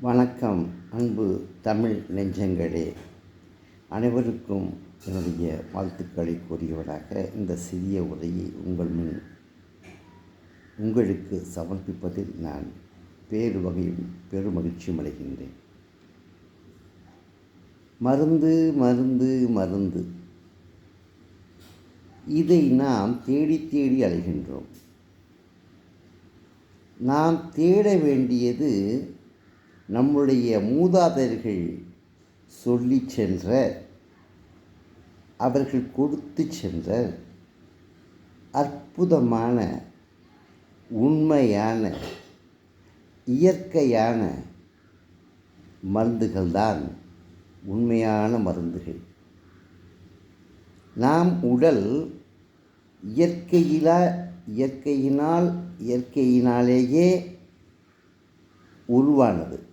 வணக்கம் அன்பு தமிழ் நெஞ்சங்களே. அனைவருக்கும் என்னுடைய வாழ்த்துக்களை கூறியவராக இந்த சிறிய உரையை உங்கள் முன் உங்களுக்கு சமர்ப்பிப்பதில் நான் பேரு வகையும் பெருமகிழ்ச்சியும் அடைகின்றேன். மருந்து மருந்து மருந்து. இதை நாம் தேடி தேடி அலைகின்றோம். நாம் தேட வேண்டியது நம்முடைய மூதாதையர்கள் சொல்லி சென்ற அவர்கள் கொடுத்து சென்ற அற்புதமான உண்மையான இயற்கையான மருந்துகள்தான் உண்மையான மருந்துகள். நாம் உடல் இயற்கையிலா இயற்கையினால் இயற்கையினாலேயே உருவானது.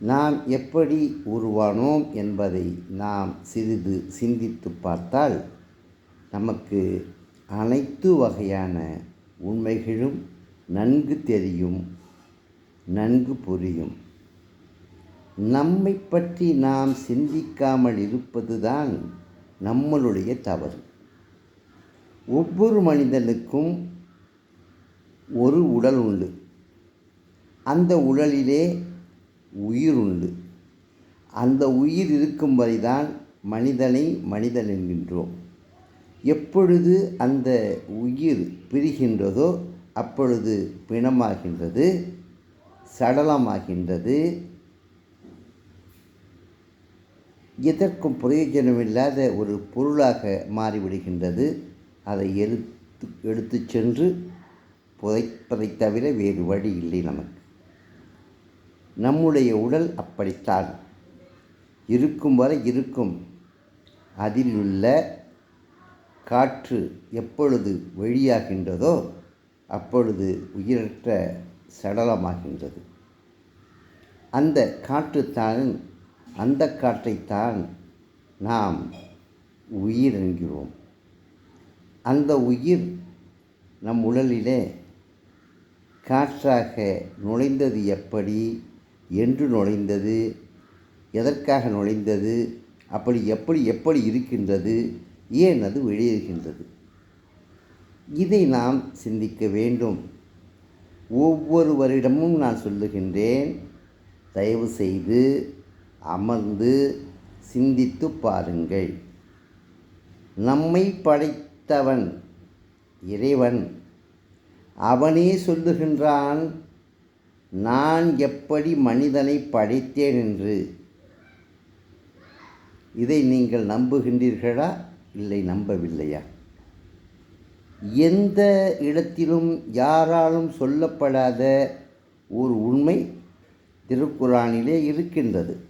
நாம் எப்படி உருவானோம் என்பதை நாம் சிறிது சிந்தித்து பார்த்தால் நமக்கு அனைத்து வகையான உண்மைகளும் நன்கு தெரியும் நன்கு புரியும். நம்மை பற்றி நாம் சிந்திக்காமல் இருப்பதுதான் நம்மளுடைய தவறு. ஒவ்வொரு மனிதனுக்கும் ஒரு உடல் உண்டு. அந்த உடலிலே உயிர் உண்டு அந்த உயிர் இருக்கும் வரைதான் மனிதனை மனிதன் என்கின்றோம். எப்பொழுது அந்த உயிர் பிரிகின்றதோ அப்பொழுது பிணமாகின்றது சடலமாகின்றது. எதற்கும் பிரயோஜனமில்லாத ஒரு பொருளாக மாறிவிடுகின்றது. அதை எடுத்து எடுத்து சென்று புதைப்பதை தவிர வேறு வழி இல்லை நமக்கு. நம்முடைய உடல் அப்படித்தான். இருக்கும் வரை இருக்கும். அதில் உள்ள காற்று எப்பொழுது வெளியாகின்றதோ அப்பொழுது உயிரற்ற சடலமாகின்றது. அந்த காற்றுத்தான் அந்த காற்றைத்தான் நாம் உயிர் என்கிறோம் அந்த உயிர் நம் உடலிலே காற்றாக நுழைந்தது எப்படி? என்று நுழைந்தது. எதற்காக நுழைந்தது? அப்படி எப்படி எப்படி இருக்கின்றது? ஏன் அது வெளியேறுகின்றது? இதை நாம் சிந்திக்க வேண்டும். ஒவ்வொருவரிடமும் நான் சொல்லுகின்றேன். தயவு செய்து அமர்ந்து சிந்தித்து பாருங்கள். நம்மை படைத்தவன் இறைவன். அவனே சொல்லுகின்றான் நான் எப்படி மனிதனை படைத்தேன் என்று? இதை நீங்கள் நம்புகின்றீர்களா? இல்லை நம்பவில்லையா? எந்த இடத்திலும் யாராலும் சொல்லப்படாத ஒரு உண்மை திருக்குறானிலே இருக்கின்றது.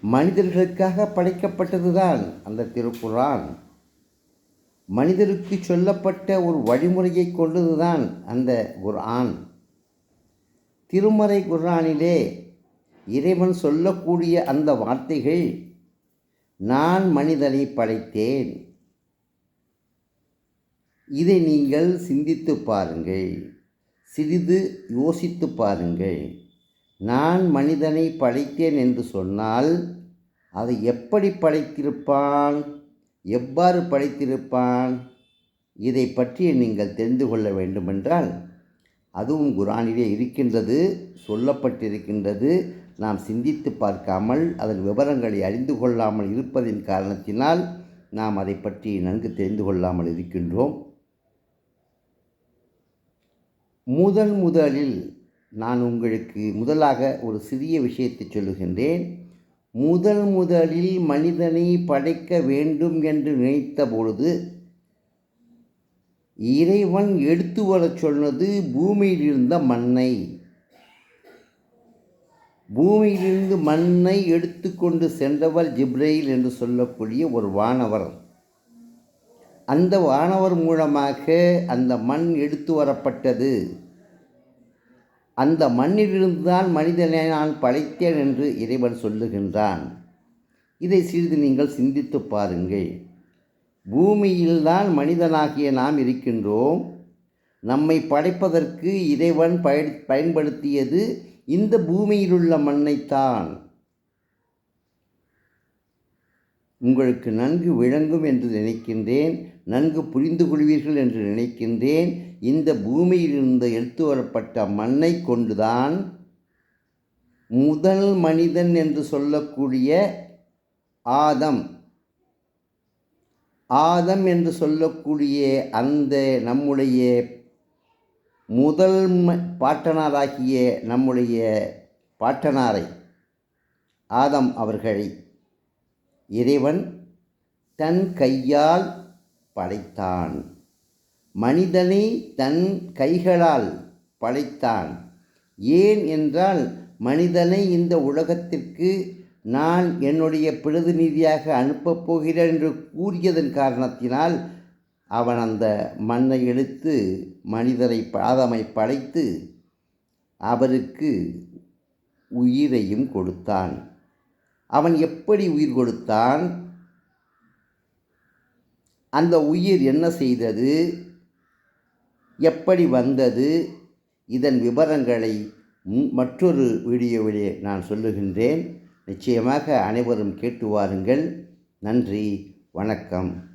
மனிதர்களுக்காக படைக்கப்பட்டதுதான் அந்த திருக்குறான். மனிதருக்கு சொல்லப்பட்ட ஒரு வழிமுறையை கொண்டதுதான் அந்த ஒரு ஆண் திருமறை குர்ரானிலே இறைவன் சொல்லக்கூடிய அந்த வார்த்தைகள் நான் மனிதனை படைத்தேன். இதை நீங்கள் சிந்தித்து பாருங்கள். சிறிது யோசித்து பாருங்கள். நான் மனிதனை படைத்தேன் என்று சொன்னால் அதை எப்படி படைத்திருப்பான்? எவ்வாறு படைத்திருப்பான்? இதை பற்றி நீங்கள் தெரிந்து கொள்ள வேண்டுமென்றால் அதுவும் குரானிலே இருக்கின்றது சொல்லப்பட்டிருக்கின்றது. நாம் சிந்தித்து பார்க்காமல் அதன் விவரங்களை அறிந்து கொள்ளாமல் இருப்பதின் காரணத்தினால் நாம் அதை பற்றி நன்கு தெரிந்து கொள்ளாமல் இருக்கின்றோம். முதல் முதலில் நான் உங்களுக்கு முதலாக ஒரு சிறிய விஷயத்தை சொல்லுகின்றேன். முதல் முதலில் மனிதனை படைக்க வேண்டும் என்று நினைத்த பொழுது இறைவன் எடுத்து வரச் சொன்னது பூமியில் இருந்த மண்ணை. பூமியிலிருந்து மண்ணை எடுத்துக்கொண்டு சென்றவர் ஜிப்ரைல் என்று சொல்லக்கூடிய ஒரு வானவர். அந்த வானவர் மூலமாக அந்த மண் எடுத்து வரப்பட்டது. அந்த மண்ணிலிருந்து தான் மனிதனை நான் படைத்தேன் என்று இறைவன் சொல்லுகின்றான். இதை சிறிது நீங்கள் சிந்தித்து பாருங்கள். பூமியில்தான் மனிதனாகிய நாம் இருக்கின்றோம். நம்மை படைப்பதற்கு இறைவன் பயன் பயன்படுத்தியது இந்த பூமியிலுள்ள மண்ணைத்தான். உங்களுக்கு நன்கு விளங்கும் என்று நினைக்கின்றேன் நன்கு புரிந்து கொள்வீர்கள் என்று நினைக்கின்றேன். இந்த பூமியிலிருந்து எடுத்து வரப்பட்ட மண்ணை கொண்டுதான் முதல் மனிதன் என்று சொல்லக்கூடிய ஆதம் ஆதம் என்று சொல்லக்கூடிய அந்த நம்முடைய முதல் ம- பாட்டனாராகிய நம்முடைய பாட்டனாரை ஆதம் அவர்களை இறைவன் தன் கையால் படைத்தான். மனிதனை தன் கைகளால் படைத்தான். ஏன் என்றால் மனிதனை இந்த உலகத்திற்கு நான் என்னுடைய பிரதிநிதியாக அனுப்பப் போகிறேன் என்று கூறியதன் காரணத்தினால் அவன் அந்த மண்ணை எடுத்து மனிதரை பாதமை படைத்து அவருக்கு உயிரையும் கொடுத்தான். அவன் எப்படி உயிர் கொடுத்தான்? அந்த உயிர் என்ன செய்தது? எப்படி வந்தது? இதன் விவரங்களை மற்றொரு வீடியோவிலே நான் சொல்லுகின்றேன். நிச்சயமாக அனைவரும் கேட்டு வாருங்கள். நன்றி வணக்கம்.